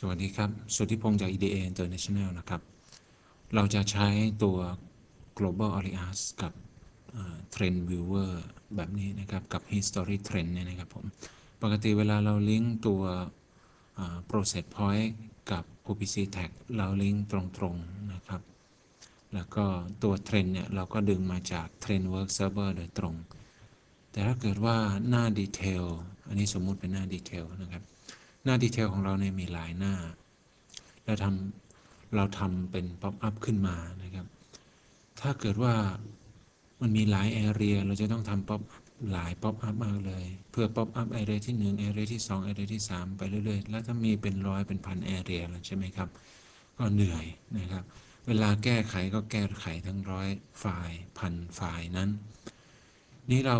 สวัสดีครับ สุทธิพงศ์จาก EDA International นะครับ เราจะใช้ตัว Global Alias กับ Trend Viewer แบบนี้นะครับ กับ History Trend เนี่ยนะครับผม ปกติเวลาเราลิงก์ตัว Process Point กับ OPC Tag เราลิงก์ตรงๆนะครับ แล้วก็ตัว Trend เนี่ย เราก็ดึงมาจาก Trend Work Server โดยตรง แต่ถ้าเกิดว่าหน้าดีเทลอันนี้สมมุติเป็นหน้าดีเทลนะครับ หน้าดีเทลของเราเนี่ยมีหลายหน้าแล้วทำเราทำเป็นป๊อปอัพขึ้นมานะครับ ถ้าเกิดว่ามันมีหลายแอเรียเราจะต้องทำป๊อปหลายป๊อปอัพมากเลย เพื่อป๊อปอัพแอเรียที่1แอเรียที่2แอเรียที่ 3 ไปเรื่อยๆ แล้วถ้ามีเป็นร้อยเป็นพันแอเรียแล้วใช่ไหมครับ ก็เหนื่อยนะครับ เวลาแก้ไขก็แก้ไขทั้งร้อยไฟล์พันไฟล์นั้น นี่เรา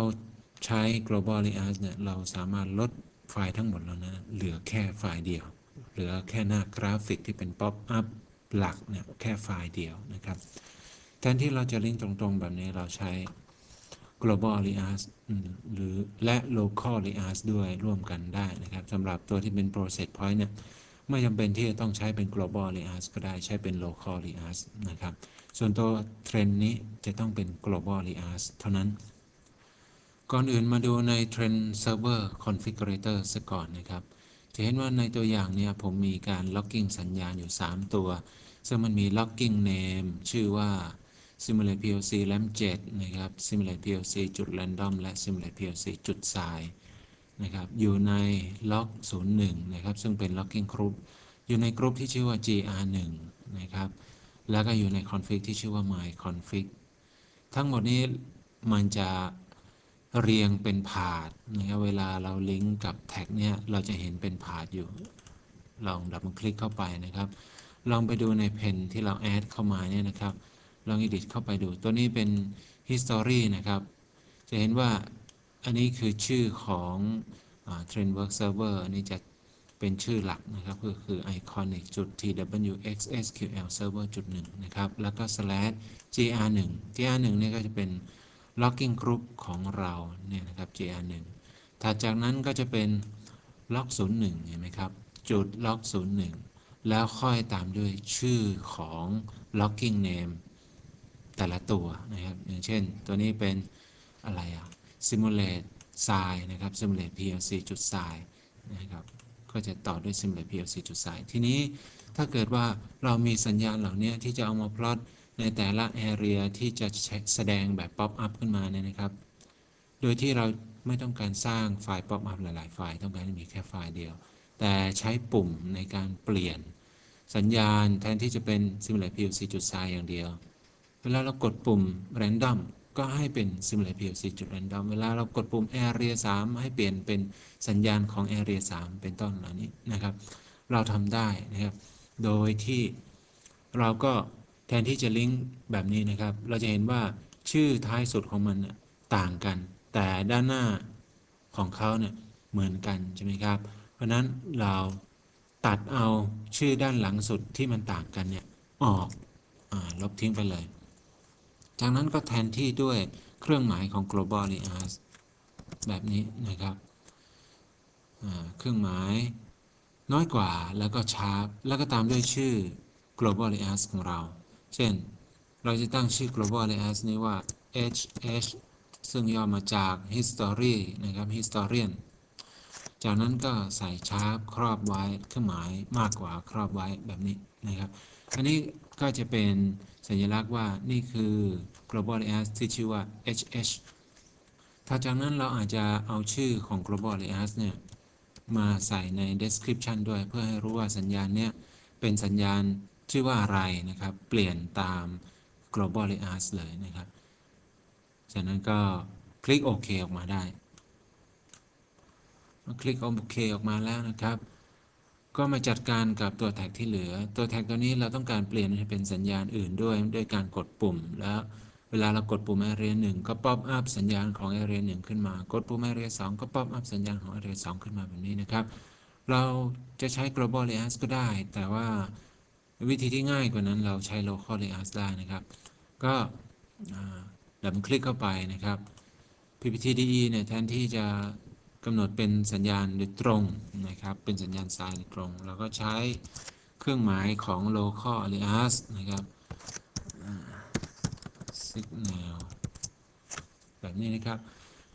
ใช้ global alias เนี่ยเราสามารถลด ไฟล์ทั้งหมดแล้วนะ เหลือแค่ไฟล์เดียว เหลือแค่หน้ากราฟิกที่เป็น pop up หลักเนี่ยแค่ไฟล์เดียวนะครับแทนที่เราจะลิงก์ตรงๆ แบบนี้เราใช้ global alias หรือและ local alias ด้วยร่วมกันได้นะครับสำหรับตัวที่เป็น process point เนี่ยไม่จำเป็นที่จะต้องใช้เป็น global alias ก็ได้ใช้เป็น local alias นะครับ ส่วนตัวเทรนนี้จะต้องเป็น global alias เท่านั้น ก่อนอื่นมาดูใน Trend Server Configurator ซะก่อนนะครับ จะเห็นว่าในตัวอย่างเนี่ยผมมีการ logging สัญญาณอยู่ 3 ตัว ซึ่งมันมี logging name ชื่อว่า simulate plc lam 7นะครับ simulate plc จุด random และ simulate plc จุด size นะครับอยู่ใน log 01นะครับ ซึ่งเป็น logging group อยู่ในกรุ๊ปที่ชื่อว่า gr1 นะครับ แล้วก็อยู่ใน config ที่ชื่อว่า my config ทั้งหมดนี้มันจะ เรียงเป็นผาดนะครับเวลาเราลิงก์กับแท็กเนี่ยเราจะเห็นเป็นผาดอยู่ ลองดับเบิลคลิกเข้าไปนะครับ ลองไปดูในเพนที่เราแอดเข้ามาเนี่ยนะครับ ลอง edit เข้าไปดู ตัวนี้เป็น history นะครับ จะเห็นว่าอันนี้คือชื่อของอ Trend Work Server อันนี้จะเป็นชื่อหลักนะครับ ก็คือ iconic จุด twxsql server จุดหนึ่งนะครับ แล้วก็ slash gr1 gr1 เนี่ยก็จะเป็น logging group ของเราเนี่ยนะครับ gr1 ถัดจากนั้นก็จะเป็น log 01เห็นไหมครับ จุด log 01 แล้วค่อยตามด้วยชื่อของ logging name แต่ละตัวนะครับ อย่างเช่น ตัวนี้เป็นอะไรอะ simulate size นะครับ simulate plc จุด size นะครับ ก็จะต่อด้วย simulate plc จุด size ทีนี้ถ้าเกิดว่าเรามีสัญญาณเหล่านี้ที่จะเอามาพลอต ในแต่ละ area ที่จะแสดงแบบ pop up ขึ้นมาเนี่ยนะครับ โดยที่เราไม่ต้องการสร้างไฟล์ pop up หลาย ๆ ไฟล์ ต้องการมีแค่ไฟล์เดียว แต่ใช้ปุ่มในการเปลี่ยน สัญญาณแทนที่จะเป็น simulate plc จุด size อย่างเดียว เวลาเรากดปุ่ม random ก็ให้เป็น simulate plc จุด random เวลาเรากดปุ่ม area 3 ให้เปลี่ยนเป็นสัญญาณของ area 3 เป็นต้นเหล่านี้นะครับ เราทำได้นะครับ โดยที่เราก็ แทนที่จะลิงก์แบบนี้นะครับ เราจะเห็นว่าชื่อท้ายสุดของมันต่างกัน แต่ด้านหน้าของเขาเนี่ยเหมือนกันใช่ไหมครับ เพราะฉะนั้นเราตัดเอาชื่อด้านหลังสุดที่มันต่างกันเนี่ยออกอลบทิ้งไปเลย จากนั้นก็แทนที่ด้วยเครื่องหมายของ global alias แบบนี้นะครับเครื่องหมายน้อยกว่าแล้วก็ชาร์ปแล้วก็ตามด้วยชื่อ global alias ของเรา เช่น เราจะตั้งชื่อ global alias นี้ว่า hh ซึ่งย่อมาจาก history นะครับ historian จากนั้นก็ใส่ชาร์ปครอบไว้เครื่องหมายมากกว่าครอบไว้แบบนี้นะครับ อันนี้ก็จะเป็นสัญลักษณ์ว่านี่คือ global alias ที่ชื่อว่า hh ถ้าจากนั้นเราอาจจะเอาชื่อของ global alias เนี่ย มาใส่ใน description ด้วยเพื่อให้รู้ว่าสัญญาณเนี้ยเป็นสัญญาณ ชื่อว่าอะไรนะครับ เปลี่ยนตาม global alias เลยนะครับ จากนั้นก็คลิกโอเคออกมาได้เมื่อคลิกโอเคออกมาแล้วนะครับ ก็มาจัดการกับตัวแท็กที่เหลือ ตัวแท็กตัวนี้เราต้องการเปลี่ยนให้เป็นสัญญาณอื่นด้วยด้วยการกดปุ่ม แล้วเวลาเรากดปุ่ม area 1 ก็ pop up สัญญาณของ area 1 ขึ้นมา กดปุ่ม area 2 ก็ pop up สัญญาณของ area 2 ขึ้นมาแบบนี้นะครับ เราจะใช้ global alias ก็ได้ แต่ว่า วิธีที่ง่ายกว่านั้นเราใช้ local alias ได้นะครับ ก็ดับบคลิกเข้าไปนะครับ pptde เนี่ยแทนที่จะกำหนดเป็นสัญญาณโดยตรงนะครับ เป็นสัญญาณทรายโดยตรง เราก็ใช้เครื่องหมายของ local alias นะครับ signal แบบนี้นะครับ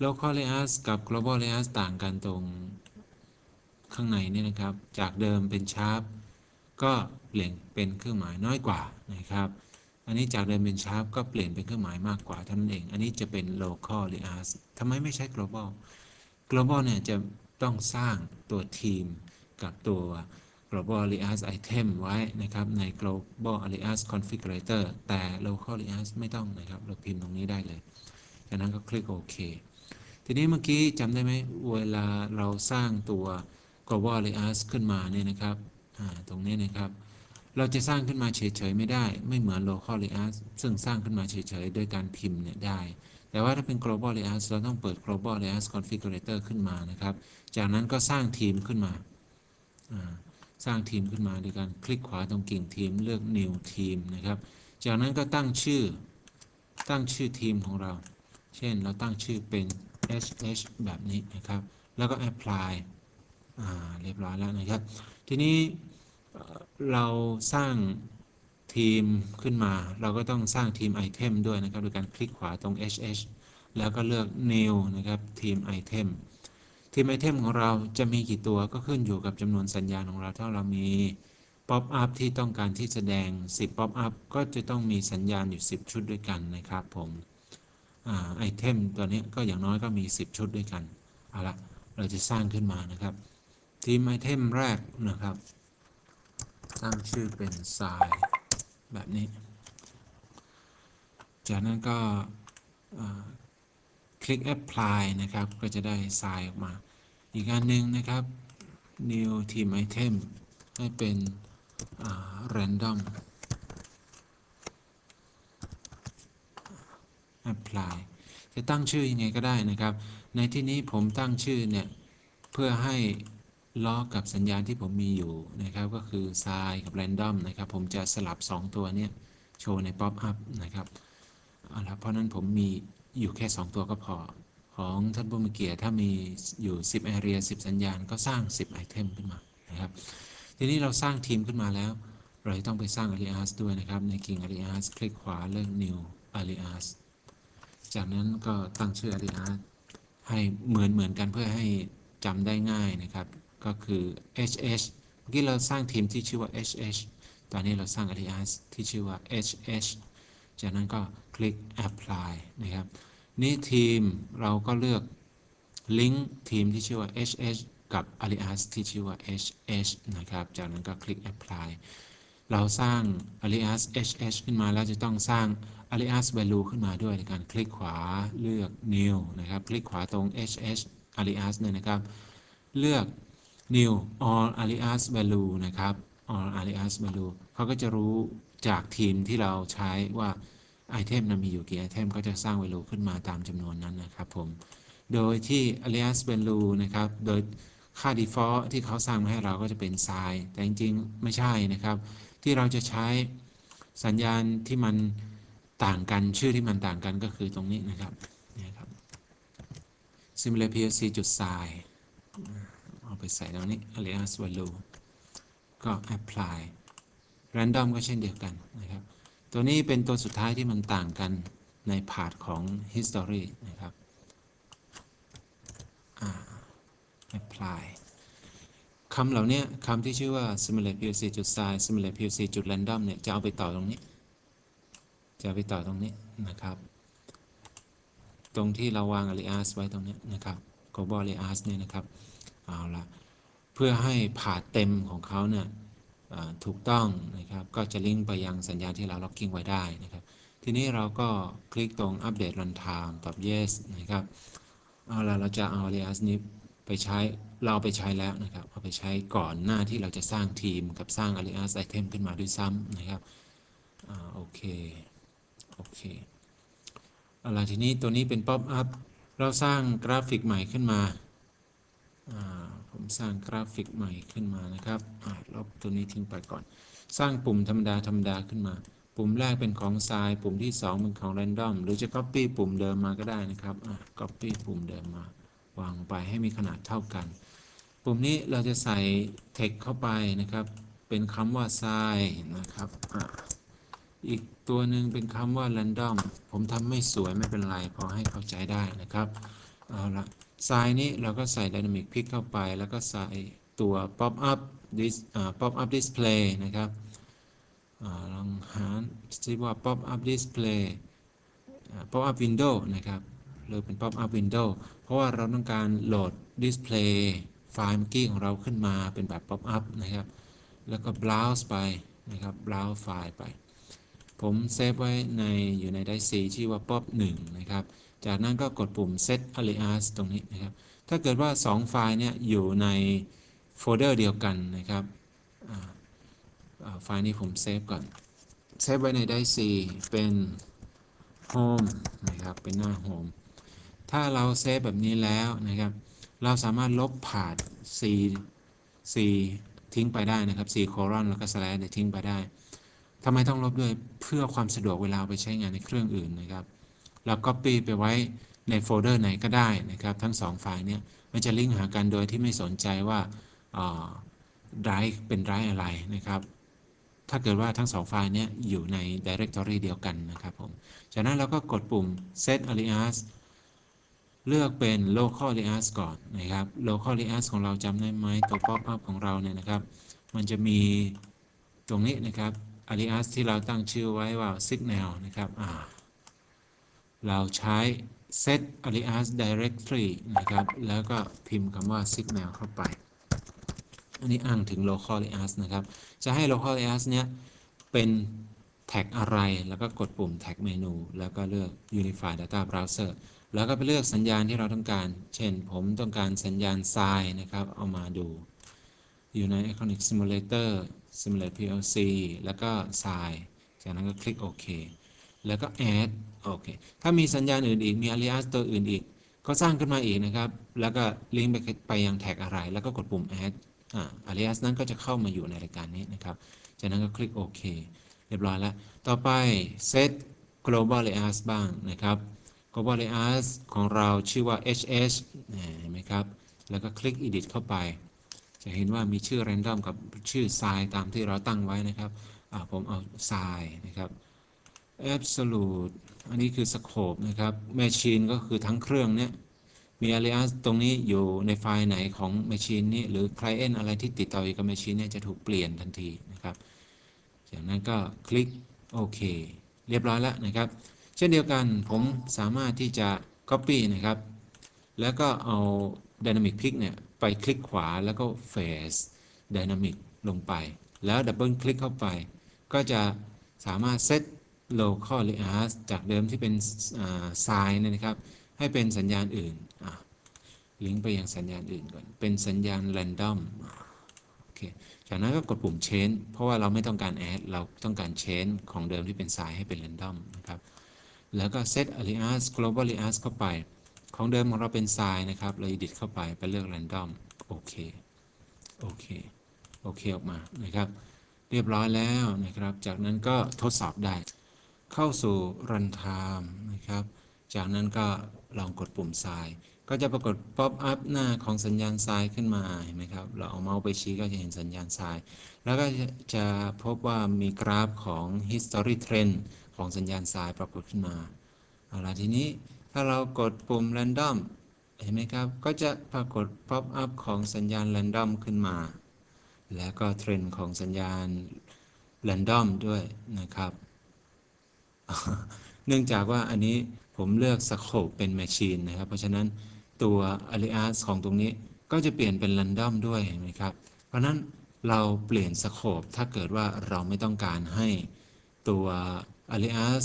local alias กับ global alias ต่างกันตรงข้างในนี่นะครับ จากเดิมเป็นชาร์ป ก็เปลี่ยนเป็นเครื่องหมายน้อยกว่านะครับ อันนี้จากเดิมเป็นชาร์ปก็เปลี่ยนเป็นเครื่องหมายมากกว่าเท่านั้นเอง อันนี้จะเป็น local alias ทำไมไม่ใช้ global global เนี่ยจะต้องสร้างตัวทีมกับตัว global alias item ไว้นะครับใน global alias configurator แต่ local alias ไม่ต้องนะครับ เราพิมพ์ตรงนี้ได้เลย จากนั้นก็คลิกโอเค ทีนี้เมื่อกี้จำได้ไหมเวลาเราสร้างตัว global alias ขึ้นมาเนี่ยนะครับ ตรงนี้นะครับ เราจะสร้างขึ้นมาเฉยๆไม่ได้ ไม่เหมือน local alias ซึ่งสร้างขึ้นมาเฉยๆโดยการพิมพ์เนี่ยได้ แต่ว่าถ้าเป็น global alias เราต้องเปิด global alias configurator ขึ้นมานะครับ จากนั้นก็สร้างทีมขึ้นมาสร้างทีมขึ้นมาโดยการคลิกขวาตรงกิ่งทีมเลือก new team นะครับ จากนั้นก็ตั้งชื่อ ตั้งชื่อทีมของเรา เช่นเราตั้งชื่อเป็น HH แบบนี้นะครับ แล้วก็ apply อ่าเรียบร้อยแล้วนะครับ ทีนี้เราสร้างทีมขึ้นมา เราก็ต้องสร้างทีมไอเทมด้วยนะครับโดยการคลิกขวาตรง HH แล้วก็เลือก new นะครับทีมไอเทมทีมไอเทมของเราจะมีกี่ตัวก็ขึ้นอยู่กับจำนวนสัญญาณของเราถ้าเรามีป๊อปอัพที่ต้องการที่แสดง 10ป๊อปอัพก็จะต้องมีสัญญาณอยู่ 10 ชุดด้วยกันนะครับผมไอเทมตัวนี้ก็อย่างน้อยก็มี 10 ชุดด้วยกันเอาละเราจะสร้างขึ้นมานะครับ ทีมไอเทมแรกนะครับ ตั้งชื่อเป็นทรายแบบนี้ จากนั้นก็คลิก apply นะครับ ก็จะได้ทรายออกมา อีกอันหนึ่งนะครับ new team item ให้เป็น random apply จะตั้งชื่อยังไงก็ได้นะครับ ในที่นี้ผมตั้งชื่อเนี่ย เพื่อให้ ล้อกับสัญญาณที่ผมมีอยู่นะครับ ก็คือ sign กับ random นะครับ ผมจะสลับ 2 ตัวเนี้โชว์ใน pop up นะครับเอาละเพราะนั้นผมมีอยู่แค่ 2 ตัวก็พอ ของท่านผู้มีเกียรติถ้ามีอยู่ 10 area 10 สัญญาณก็สร้าง 10 item ขึ้นมานะครับ ทีนี้เราสร้างทีมขึ้นมาแล้ว เราต้องไปสร้าง alias ด้วยนะครับ ในกิ่ง alias คลิกขวาเลือก new alias จากนั้นก็ตั้งชื่อ alias ให้เหมือนเหมือนกันเพื่อให้จำได้ง่ายนะครับ ก็คือ hh เมื่อกี้เราสร้างทีมที่ชื่อว่า hh ตอนนี้เราสร้าง alias ที่ชื่อว่า hh จากนั้นก็คลิก apply นะครับ นี่ทีมเราก็เลือกลิงก์ทีมที่ชื่อว่า hh กับ alias ที่ชื่อว่า hh นะครับ จากนั้นก็คลิก apply เราสร้าง alias hh ขึ้นมาแล้วจะต้องสร้าง alias value ขึ้นมาด้วยในการคลิกขวาเลือก new นะครับ คลิกขวาตรง hh alias เนี่ยนะครับ เลือก new all alias value นะครับ all alias value เขาก็จะรู้จากทีมที่เราใช้ว่าไอเทมนั้นมีอยู่กี่ไอเทมก็จะสร้าง value ขึ้นมาตามจำนวนนั้นนะครับผม โดยที่ alias value นะครับ โดยค่า default ที่เขาสร้างมาให้เราก็จะเป็น sign แต่จริงๆ ไม่ใช่นะครับ ที่เราจะใช้สัญญาณที่มันต่างกันชื่อที่มันต่างกันก็คือตรงนี้นะครับนี่ครับ similar plc จุด sign เอา ไปใส่ตรงนี้ alias value ก็ apply random ก็เช่นเดียวกันนะครับ ตัวนี้เป็นตัวสุดท้ายที่มันต่างกันในพาร์ทของ history นะครับ apply คำเหล่านี้คำที่ชื่อว่า simulate plc จุด sign simulate plc จุด random เนี่ย จะเอาไปต่อตรงนี้ จะไปต่อตรงนี้นะครับ ตรงที่เราวาง alias ไว้ตรงนี้นะครับ global alias เนี่ยนะครับ เอาละเพื่อให้ผ่าเต็มของเขาเนี่ยถูกต้องนะครับก็จะลิงก์ไปยังสัญญาณที่เรา locking ไว้ได้นะครับ ทีนี้เราก็คลิกตรง update runtime ตอบ yes นะครับเอาละเราจะเอา alias นี้ไปใช้เราไปใช้แล้วนะครับเอาไปใช้ก่อนหน้าที่เราจะสร้างทีมกับสร้าง alias item ขึ้นมาด้วยซ้ำนะครับอโอเค โอเคเอาละทีนี้ตัวนี้เป็น pop up เราสร้างกราฟิกใหม่ขึ้นมาา ผมสร้างกราฟิกใหม่ขึ้นมานะครับลบตัวนี้ทิ้งไปก่อน สร้างปุ่มธรรมดาธรรมดาขึ้นมา ปุ่มแรกเป็นของทราย ปุ่มที่ 2 เป็นของ random หรือจะ copy ปุ่มเดิมมาก็ได้นะครับอ่า copy ปุ่มเดิมมาวางไปให้มีขนาดเท่ากัน ปุ่มนี้เราจะใส่ text เข้าไปนะครับ เป็นคำว่า sign นะครับอ,อีกตัวหนึ่งเป็นคำว่า random ผมทำไม่สวยไม่เป็นไรพอให้เข้าใจได้นะครับ เอาละ sign นี้เราก็ใส่ dynamic pick เข้าไป แล้วก็ใส่ตัว pop up dis อ่า pop up display นะครับอลองหาซิว่า pop up display อ่า pop up window นะครับเลือเป็น pop up window เพราะว่าเราต้องการโหลด display ไฟล์เมื่อกี้ของเราขึ้นมาเป็นแบบ pop up นะครับ แล้วก็ browse ไปนะครับ browse ไฟล์ไป ผมเซฟไว้ในอยู่ในไดซีชื่อว่า pop 1นะครับ จากนั้นก็กดปุ่ม set alias ตรงนี้นะครับ ถ้าเกิดว่า 2 ไฟล์เนี่ยอยู่ในโฟลเดอร์เดียวกันนะครับไฟล์นี้ผมเซฟก่อน เซฟไว้ในไดซีเป็น home นะครับ เป็นหน้า home ถ้าเราเซฟแบบนี้แล้วนะครับ เราสามารถลบผ่าน C C ทิ้งไปได้นะครับ C colon แล้วก็ slash เนี่ยทิ้งไปได้ทำไมต้องลบด้วยเพื่อความสะดวกเวลาไปใช้งานในเครื่องอื่นนะครับ เรา copy ไปไว้ในโฟลเดอร์ไหนก็ได้นะครับ ทั้ง 2 ไฟล์เนี่ยมันจะลิงก์หากันโดยที่ไม่สนใจว่าไดรฟ์เป็นไดรฟ์อะไรนะครับ ถ้าเกิดว่าทั้ง 2 ไฟล์เนี้ยอยู่ใน directory เดียวกันนะครับผม จากนั้นเราก็กดปุ่ม set alias เลือกเป็น local alias ก่อนนะครับ local alias ของเราจำได้ไหมตัว pop up ของเราเนี่ยนะครับ มันจะมีตรงนี้นะครับ alias ที่เราตั้งชื่อไว้ว่า signal นะครับอ่า เราใช้ set alias directory นะครับ แล้วก็พิมพ์คำว่า signal เข้าไป อันนี้อ้างถึง local alias นะครับ จะให้ local alias เนี้ยเป็นแท็กอะไร แล้วก็กดปุ่มแท็กเมนู แล้วก็เลือก unify data browser แล้วก็ไปเลือกสัญญาณที่เราต้องการ เช่น ผมต้องการสัญญาณ sign นะครับ เอามาดู อยู่ใน Iconic Simulator Simulate PLC แล้วก็ sign จากนั้นก็คลิกโอเคแล้วก็ add โอเค ถ้ามีสัญญาณอื่นอีก มี alias ตัวอื่นอีก ก็สร้างขึ้นมาอีกนะครับ แล้วก็ลิงก์ไปไปยังแท็กอะไร แล้วก็กดปุ่ม add อ่า alias นั้นก็จะเข้ามาอยู่ในรายการนี้นะครับ จากนั้นก็คลิกโอเค เรียบร้อยแล้ว ต่อไป set global alias บ้างนะครับ global alias ของเราชื่อว่า hh เห็นไหมครับ แล้วก็คลิก edit เข้าไป จะเห็นว่ามีชื่อ random กับชื่อ sign ตามที่เราตั้งไว้นะครับผมเอา sign นะครับ absolute อันนี้คือ scope นะครับ machine ก็คือทั้งเครื่องเนี้ยมี alias ตรงนี้อยู่ในไฟล์ไหนของ machine นี้หรือ client อะไรที่ติดต่ออยู่กับ machine เนี่ยจะถูกเปลี่ยนทันทีนะครับ จากนั้นก็คลิกโอเคเรียบร้อยแล้วนะครับ เช่นเดียวกันผมสามารถที่จะ copy นะครับ แล้วก็เอา dynamic pick เนี่ยไปคลิกขวาแล้วก็ face dynamic ลงไป แล้วดับเบิลคลิกเข้าไป ก็จะสามารถ set local alias จากเดิมที่เป็นอ่า sign เนยนะครับ ให้เป็นสัญญาณอื่น ลิงก์ไปยังสัญญาณอื่นก่อน เป็นสัญญาณ random โอเค จากนั้นก็กดปุ่ม change เพราะว่าเราไม่ต้องการ add เราต้องการ change ของเดิมที่เป็น sign ให้เป็น random นะครับ แล้วก็ set alias global alias เข้าไป ของเดิมของเราเป็น sign นะครับ เรา edit เข้าไป ไปเลือก random โอเค โอเค โอเคออกมานะครับ เรียบร้อยแล้วนะครับ จากนั้นก็ทดสอบได้ เข้าสู่ run time นะครับ จากนั้นก็ลองกดปุ่ม sign ก็จะปรากฏ pop up หน้าของสัญญาณ sign ขึ้นมาเห็นไหมครับ เราเอาเมาส์ไปชี้ก็จะเห็นสัญญาณ sign แล้วก็จะพบว่ามีกราฟของ history trend ของสัญญาณ sign ปรากฏขึ้นมาเอาละทีนี้ถ้าเรากดปุ่ม random เห็นไหมครับ ก็จะปรากฏ pop up ของสัญญาณ random ขึ้นมา แล้วก็เทรนด์ของสัญญาณ random ด้วยนะครับ เนื่องจากว่าอันนี้ผมเลือก scope เป็น machine นะครับ เพราะฉะนั้นตัว alias ของตรงนี้ก็จะเปลี่ยนเป็น random ด้วยเห็นไหมครับ เพราะฉะนั้นเราเปลี่ยน scope ถ้าเกิดว่าเราไม่ต้องการให้ตัว alias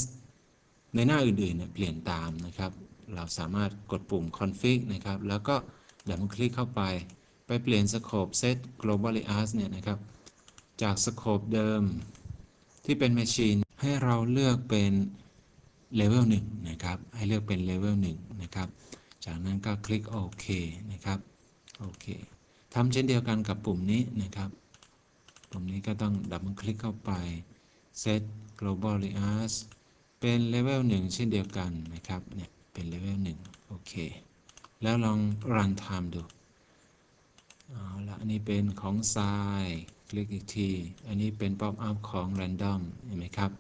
ในหน้าอื่นๆเนี่ยเปลี่ยนตามนะครับ เราสามารถกดปุ่ม config นะครับ แล้วก็ดับเบิลคลิกเข้าไป ไปเปลี่ยน scope set global alias เนี่ยนะครับ จาก scope เดิมที่เป็น machine ให้เราเลือกเป็น level 1นะครับ ให้เลือกเป็น level 1นะครับ จากนั้นก็คลิกโอเคนะครับโอเคทำเช่นเดียวกันกับปุ่มนี้นะครับปุ่มนี้ก็ต้องดับเบิลคลิกเข้าไป set global alias เป็น level 1เช่นเดียวกันนะครับเนี่ยเป็น level 1โอเคแล้วลองรันไทม์ดูเอาละอันนี้เป็นของทรายคลิกอีกที อันนี้เป็นป๊อปอัพของ Random เห็นไหมครับ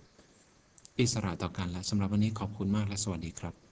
อิสระต่อกันและสำหรับวันนี้ขอบคุณมากและสวัสดีครับ